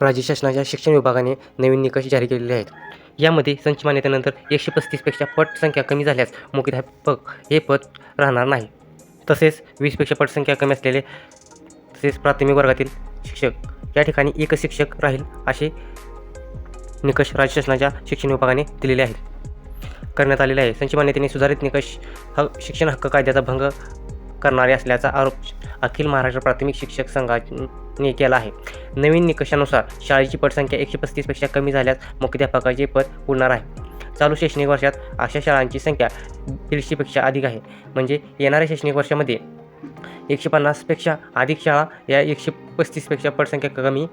राज्य शासनाच्या शिक्षण विभागाने नवीन निकष जारी केलेले आहेत. यामध्ये संच मान्यतेनंतर एकशे पस्तीसपेक्षा पट संख्या कमी झाल्यास मुख्याध्यापक हे पद राहणार नाही. तसेच वीसपेक्षा पटसंख्या कमी असलेले तसेच प्राथमिक वर्गातील शिक्षक या ठिकाणी एक शिक्षक राहील असे निकष राज्य शासनाच्या शिक्षण विभागाने दिलेले आहेत. करण्यात आलेले आहे. संच मान्यतेने सुधारित निकष हा शिक्षण हक्क कायद्याचा भंग करणारे असल्याचा आरोप अखिल महाराष्ट्र प्राथमिक शिक्षक संघाने केला आहे. नवीन निकषानुसार शाळेची पटसंख्या एकशे पस्तीसपेक्षा कमी झाल्यास मुख्याध्यापकाचे पद उडणार आहे. चालू शैक्षणिक वर्षात अशा शाळांची संख्या दीडशेपेक्षा अधिक आहे. म्हणजे येणाऱ्या शैक्षणिक वर्षामध्ये एकशे पन्नासपेक्षा अधिक शाळा या एकशे पस्तीसपेक्षा पटसंख्या कमी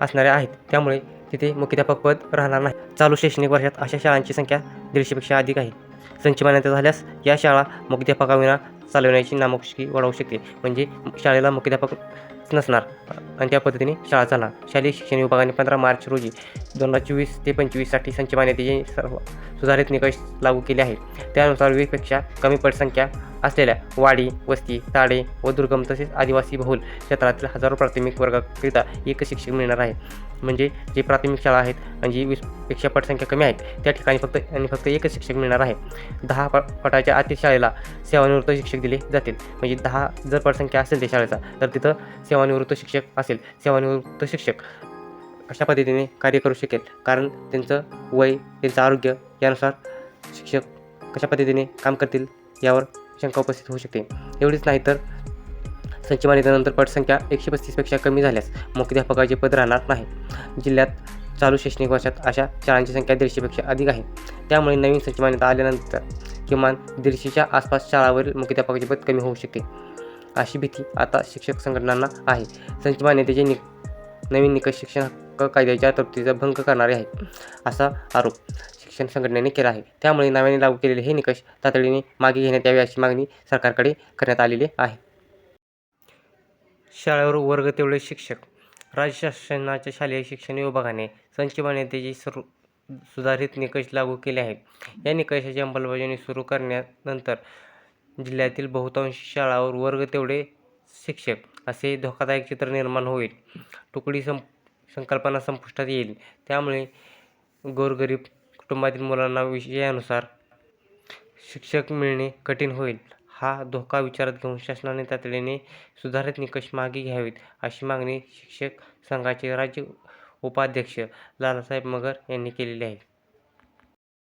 असणाऱ्या आहेत. त्यामुळे तिथे मुख्याध्यापक पद राहणार नाही. चालू शैक्षणिक वर्षात अशा शाळांची संख्या दीडशेपेक्षा अधिक आहे. संच मान्यता झाल्यास या शाळा मुख्याध्यापकाविना चालवण्याची नामुष्की वाढवू शकते. म्हणजे शाळेला मुख्याध्यापक नसणार. आणि त्या पद्धतीने शाळा चालणार. शालेय शिक्षण विभागाने पंधरा मार्च रोजी दोन हजार चोवीस ते पंचवीससाठी संच मान्यतेचे सर्व सुधारित निकष लागू केले आहेत. त्यानुसार वीसपेक्षा कमी पटसंख्या असलेल्या वाडी वस्ती ताडे व दुर्गम तसेच आदिवासी बहुल क्षेत्रातील हजारो प्राथमिक वर्गाकरिता एक शिक्षक मिळणार आहे. म्हणजे जे प्राथमिक शाळा आहेत आणि जी वीसपेक्षा पटसंख्या कमी आहेत त्या ठिकाणी फक्त आणि फक्त एकच शिक्षक मिळणार आहे. दहा प पटाच्या आतील शाळेला सेवानिवृत्त शिक्षक दिले जातील. म्हणजे दहा जर पटसंख्या असेल त्या शाळेचा तर तिथं सेवानिवृत्त शिक्षक असेल. सेवानिवृत्त शिक्षक अशा पद्धतीने कार्य करू शकेल. कारण त्यांचं वय त्यांचं आरोग्य यानुसार शिक्षक कशा पद्धतीने काम करतील यावर शंका उपस्थित होऊ शकते. एवढीच नाही तर संच मान्यतेनंतर पटसंख्या एकशे पस्तीसपेक्षा कमी झाल्यास मुख्याध्यापकाचे पद राहणार नाही. जिल्ह्यात चालू शैक्षणिक वर्षात अशा शाळांची संख्या दीडशेपेक्षा अधिक आहे. त्यामुळे नवीन संच मान्यता आल्यानंतर किमान दीडशेच्या आसपास शाळावरील मुख्याध्यापकाचे पद कमी होऊ शकते अशी भीती आता शिक्षक संघटनांना आहे. संच मान्यतेचे नि नवीन निकष शिक्षण हक्क कायद्याच्या तरतुदीचा भंग करणारे आहे असा आरोप शिक्षण संघटनेने केला आहे. त्यामुळे नव्याने लागू केलेले हे निकष तातडीने मागे घेण्यात यावे अशी मागणी सरकारकडे करण्यात आलेली आहे. शाळेवर वर्ग तेवढे शिक्षक. राज्य शासनाच्या शालेय शिक्षण विभागाने संच सुरू सर्व सुधारित निकष लागू केले आहेत. या निकषाची अंमलबजावणी सुरू करण्यानंतर जिल्ह्यातील बहुतांश शाळावर वर्ग तेवढे शिक्षक असे धोकादायक चित्र निर्माण होईल. तुकडी सं संकल्पना संपुष्टात येईल. त्यामुळे गोरगरीब कुटुंबातील मुलांना विषयानुसार शिक्षक मिळणे कठीण होईल. हा धोका विचारात घेऊन शासनाने तातडीने सुधारित निकष मागे घ्यावेत अशी मागणी शिक्षक संघाचे राज्य उपाध्यक्ष लालासाहेब मगर यांनी केलेली आहे.